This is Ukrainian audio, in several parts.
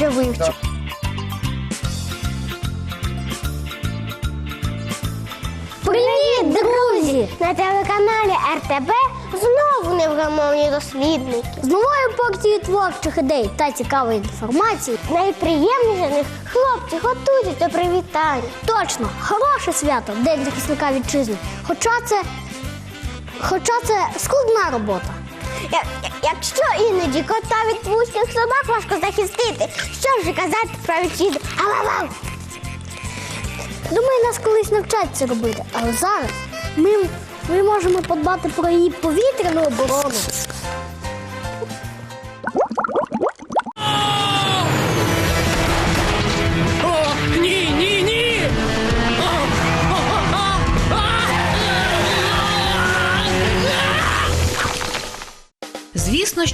я вже вивчив. Привіт, друзі! На телеканалі РТБ знову невгамовні дослідники. З новою порцією творчих ідей та цікавої інформації найприємніших хлопці готуються до привітання. Точно, хороше свято, День захисника вітчизни. Хоча це, хоча це складна робота. Якщо іноді кота від собак важко захистити, що ж казати про вітчизну? Ау-ау-ау! Думаю, нас колись навчать це робити, але зараз ми, ми можемо подбати про її повітряну оборону.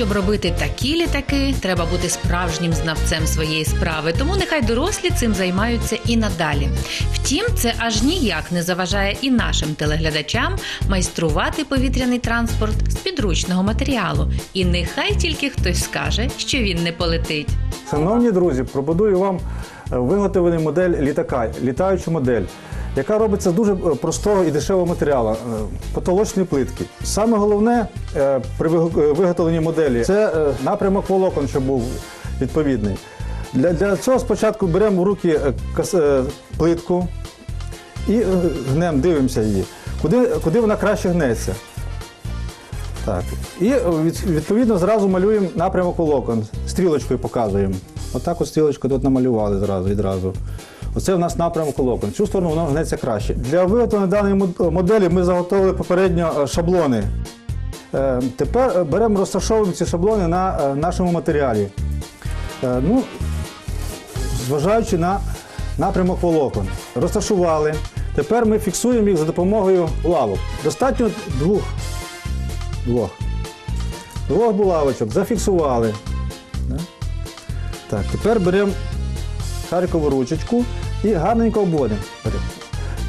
Щоб робити такі літаки, треба бути справжнім знавцем своєї справи, тому нехай дорослі цим займаються і надалі. Втім, це аж ніяк не заважає і нашим телеглядачам майструвати повітряний транспорт з підручного матеріалу. І нехай тільки хтось скаже, що він не полетить. Шановні друзі, пропоную вам е, виготовлений модель літака, літаючу модель, яка робиться з дуже е, простого і дешевого матеріалу е, потолочної плитки. Саме головне е, при виготовленні моделі це напрямок волокон, щоб був відповідний. Для, для цього спочатку беремо в руки плитку і гнемо, дивимося її, куди, куди вона краще гнеться. Так. І відповідно зразу малюємо напрямок волокон. Стрілочкою показуємо. Отак от стрілочку тут намалювали зразу відразу. Оце в нас напрямок волокон. Цю сторону воно гнеться краще. Для виготовлення даної моделі ми заготовили попередньо е, шаблони. Е, Тепер е, беремо, розташовуємо ці шаблони на нашому матеріалі. Ну, зважаючи на напрямок волокон. Розташували. Тепер ми фіксуємо їх за допомогою лавок. Достатньо двох Двох. Двох булавочок зафіксували. Так, тепер беремо шарикову ручечку і гарненько обводимо.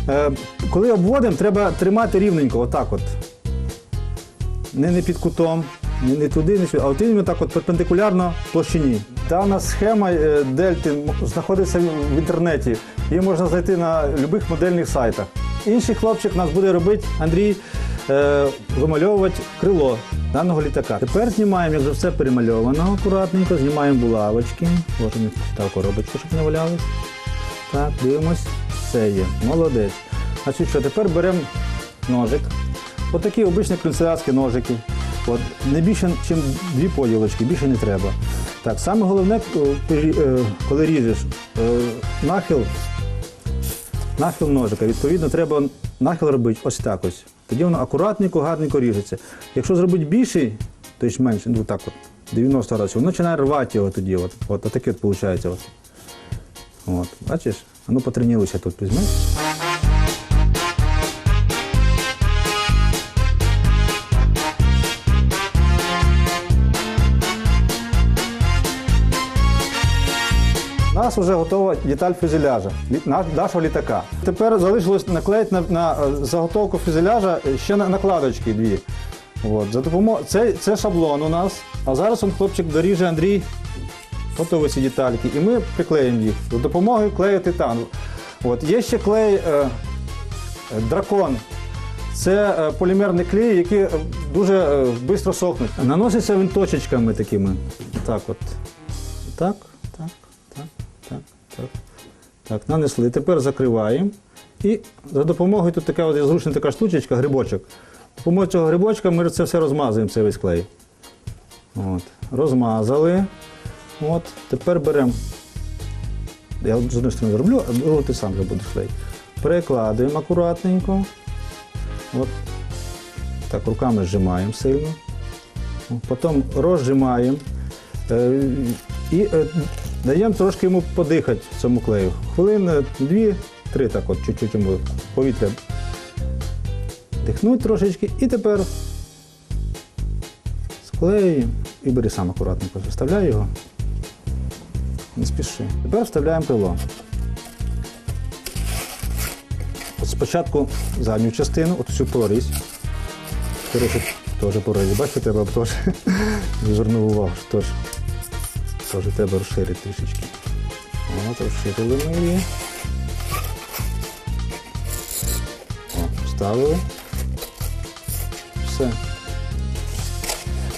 Е, коли обводимо, треба тримати рівненько, отак от. Не, не під кутом, не, не туди, не сюди, а от іменно так от перпендикулярно площині. Дана схема е, дельти знаходиться в інтернеті. Її можна знайти на будь-яких модельних сайтах. Інший хлопчик нас буде робити, Андрій, е, вимальовувати крило даного літака. Тепер знімаємо, як вже все перемальовано, акуратненько, знімаємо булавочки. От вони в коробочку, щоб не валялись. Так, дивимось, все є. Молодець. Значить що, тепер беремо ножик. Отакі обичні канцелярські ножики. От, не більше, ніж дві поділочки, більше не треба. Так, саме головне, е, е, коли ріжеш, е, нахил, нахил ножика. Відповідно, треба нахил робити ось так ось. Тоді воно акуратненько, гарненько ріжеться. Якщо зробити більший, то й менше, ну так от, 90 градусів, воно починає рвати його тоді. От, от, отаке от виходить. От. От, бачиш? А ну тут візьми. Нас вже готова деталь фюзеляжа, нашого літака. Тепер залишилось наклеїти на, на е, заготовку фюзеляжа ще на накладочки дві. От, за допомогою, це, це шаблон у нас. А зараз он хлопчик доріже Андрій готові ці детальки. І ми приклеїмо їх за допомогою клею титан. От, є ще клей е, е, дракон. Це е, полімерний клей, який е, дуже швидко сохнуть. Наноситься він точечками такими. Так от. Так, так, так. Нанесли. Тепер закриваємо. І за допомогою тут така от зручна така штучечка, грибочок. За допомогою цього грибочка ми це все розмазуємо, цей весь клей. От. Розмазали. От. Тепер беремо. Я з однієї сторони зроблю, а другу ти сам вже будеш клеїти. Перекладуємо акуратненько. От. Так, руками зжимаємо сильно. Потім розжимаємо. Е, І е, даємо трошки йому подихати цьому клею. Хвилин е, дві-три, так от, чуть-чуть йому повітря. Дихнуть трошечки і тепер склеюємо і бери сам акуратненько. Вставляй його. Не спіши. Тепер вставляємо крило. От спочатку задню частину, от цю прорізь. Теж прорізь. Бачите, треба теж звернув увагу. що Теж теж треба розширити трішечки. От, розширили ми її. О, вставили. Все.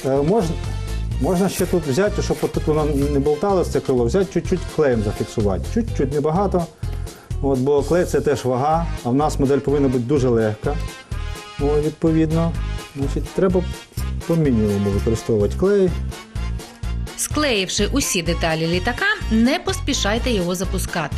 Е, можна, можна ще тут взяти, щоб тут воно не болталося, це крило, взяти чуть-чуть клеєм зафіксувати. Чуть-чуть небагато. От, бо клей це теж вага, а в нас модель повинна бути дуже легка. О, відповідно. Значить, треба по мінімуму використовувати клей. Склеївши усі деталі літака, не поспішайте його запускати.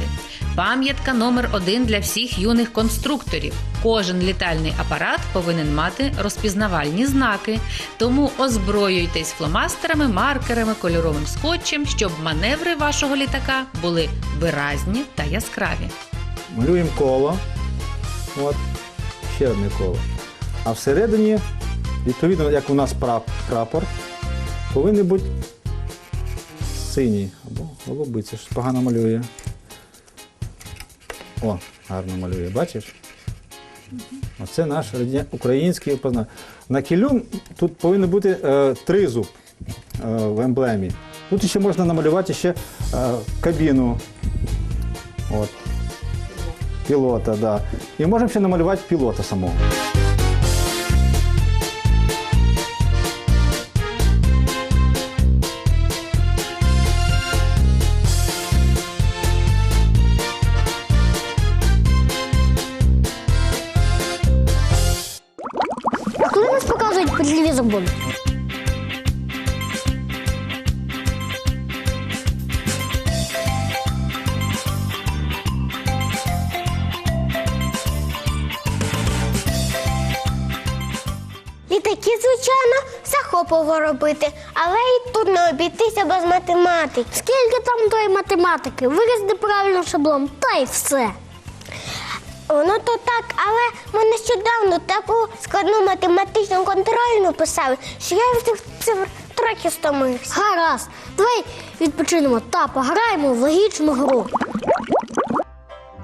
Пам'ятка номер один для всіх юних конструкторів. Кожен літальний апарат повинен мати розпізнавальні знаки, тому озброюйтесь фломастерами, маркерами, кольоровим скотчем, щоб маневри вашого літака були виразні та яскраві. малюємо коло. От, ще одне коло. А всередині, відповідно, як у нас прап- прапор, повинен бути синій або голубий. Ж погано малює. О, гарно малює, бачиш? Оце наш український опознавач. На кілю тут повинен бути е, тризуб е, в емблемі. Тут ще можна намалювати ще е, кабіну. От. Пілота, да. І можемо ще намалювати пілота самого. По буде? Літаки, звичайно, захопливо робити, але і тут не обійтися без математики. Скільки там тої математики? Виразди правильно шаблон, та й все. Воно то так, але ми нещодавно таку складну математичну контрольну писали, що я від цих трохи стомився. Гаразд, давай відпочинемо та пограємо в логічну гру.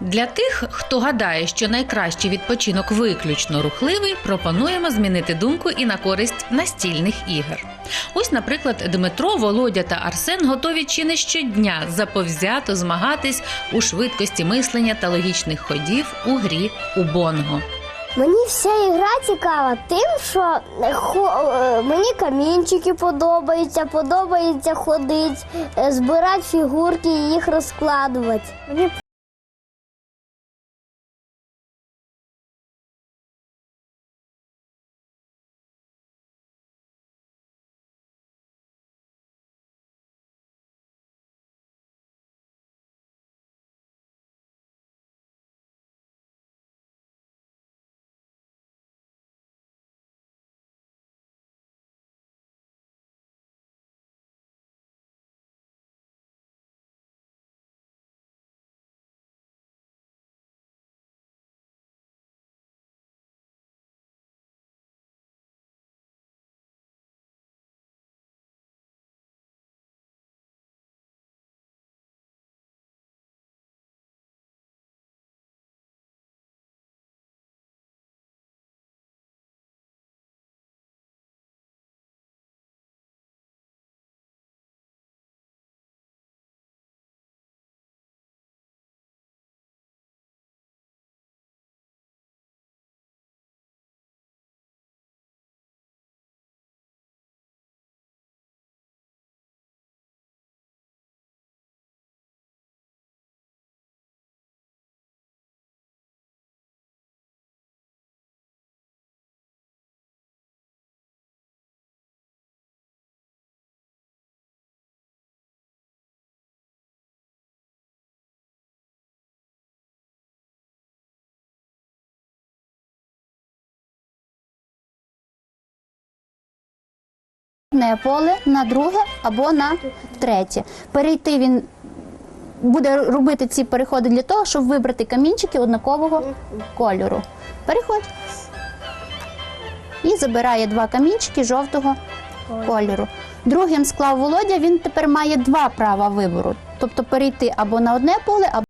Для тих, хто гадає, що найкращий відпочинок виключно рухливий, пропонуємо змінити думку і на користь настільних ігор. Ось, наприклад, Дмитро, Володя та Арсен готові чи не щодня заповзято змагатись у швидкості мислення та логічних ходів у грі у Бонго. Мені вся ігра цікава тим, що е, хо- е, мені камінчики подобаються, подобається ходити, е, збирати фігурки і їх розкладувати. Мені одне поле на друге або на третє. Перейти він буде робити ці переходи для того, щоб вибрати камінчики однакового кольору. Переходь. І забирає два камінчики жовтого кольору. Другим склав Володя, він тепер має два права вибору. Тобто перейти або на одне поле, або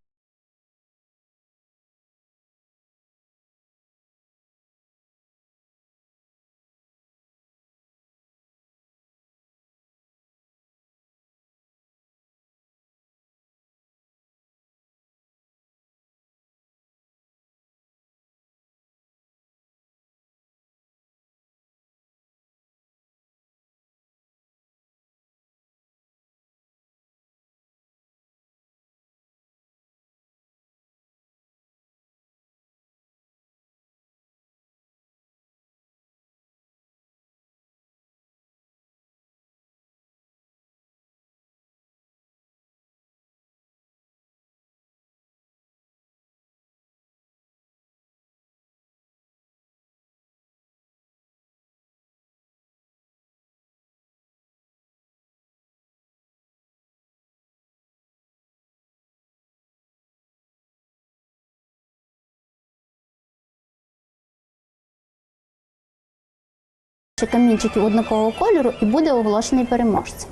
Чи камінчики однакового кольору і буде оголошений переможцем.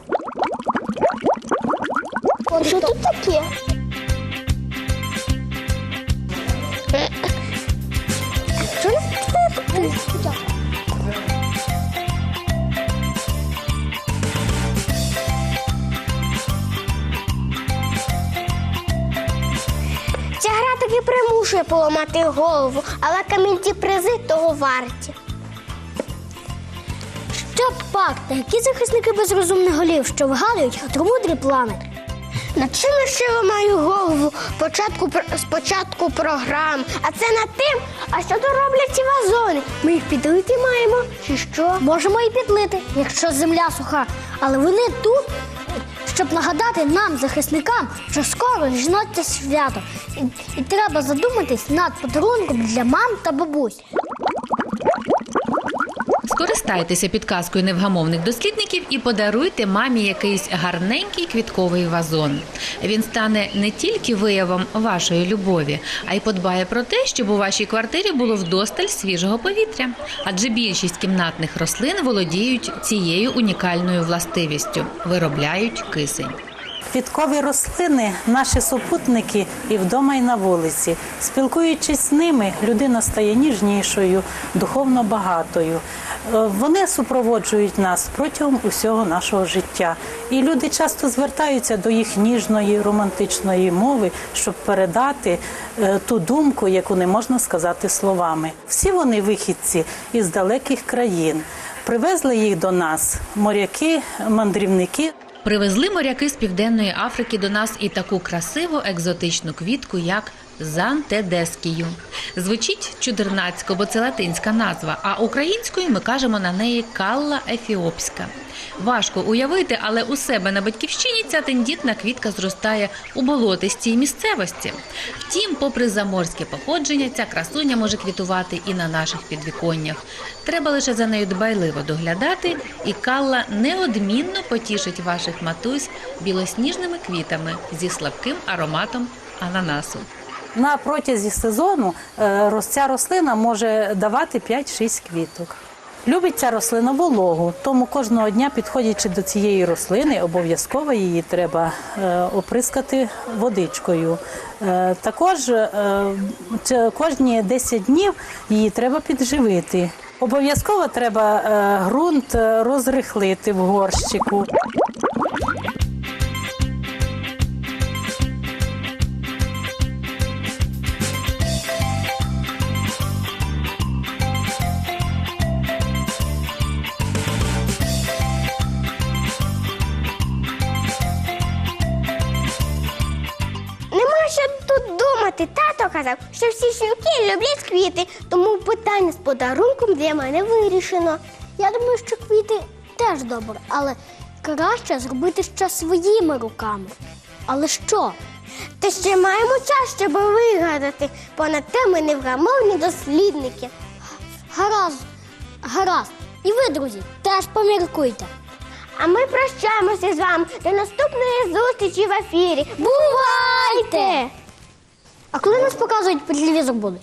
Що тут таке? Ця гра таки примушує поламати голову, але камінці призи того варті. Пак, які захисники без розумних голів, що вигадують хитромудрі плани. Над чим ще ламаю голову початку, спочатку програм, а це над тим, а що то роблять ці вазони. Ми їх підлити маємо, чи що? Можемо і підлити, якщо земля суха. Але вони тут, щоб нагадати нам, захисникам, що скоро жіноче свято. І, і треба задуматись над подарунком для мам та бабусь. Скористайтеся підказкою невгамовних дослідників і подаруйте мамі якийсь гарненький квітковий вазон. Він стане не тільки виявом вашої любові, а й подбає про те, щоб у вашій квартирі було вдосталь свіжого повітря. Адже більшість кімнатних рослин володіють цією унікальною властивістю виробляють кисень. Квіткові рослини наші супутники і вдома, і на вулиці. Спілкуючись з ними, людина стає ніжнішою, духовно багатою. Е, Вони супроводжують нас протягом усього нашого життя. І люди часто звертаються до їх ніжної, романтичної мови, щоб передати е, ту думку, яку не можна сказати словами. Всі вони вихідці із далеких країн. Привезли їх до нас моряки, мандрівники. Привезли моряки з південної Африки до нас і таку красиву екзотичну квітку, як зантедескію. Звучить чудернацько, бо це латинська назва. А українською ми кажемо на неї калла ефіопська. Важко уявити, але у себе на батьківщині ця тендітна квітка зростає у болотистій місцевості. Втім, попри заморське походження, ця красуня може квітувати і на наших підвіконнях. Треба лише за нею дбайливо доглядати, і калла неодмінно потішить ваших матусь білосніжними квітами зі слабким ароматом ананасу. На протязі сезону е, ця рослина може давати 5-6 квіток. Любить ця рослина вологу, тому кожного дня, підходячи до цієї рослини, обов'язково її треба е, оприскати водичкою. Е, Також кожні 10 днів її треба підживити. Обов'язково треба ґрунт розрихлити в горщику. Що тут думати. Тато казав, що всі жінки люблять квіти, тому питання з подарунком для мене вирішено. Я думаю, що квіти теж добре, але краще зробити ще своїми руками. Але що? Та ще маємо час, щоб вигадати. Понад те ми невгамовні дослідники. Гаразд, гаразд. І ви, друзі, теж поміркуйте. А ми прощаємося з вами до наступної зустрічі в ефірі. А коли нас показують по телевізору будуть?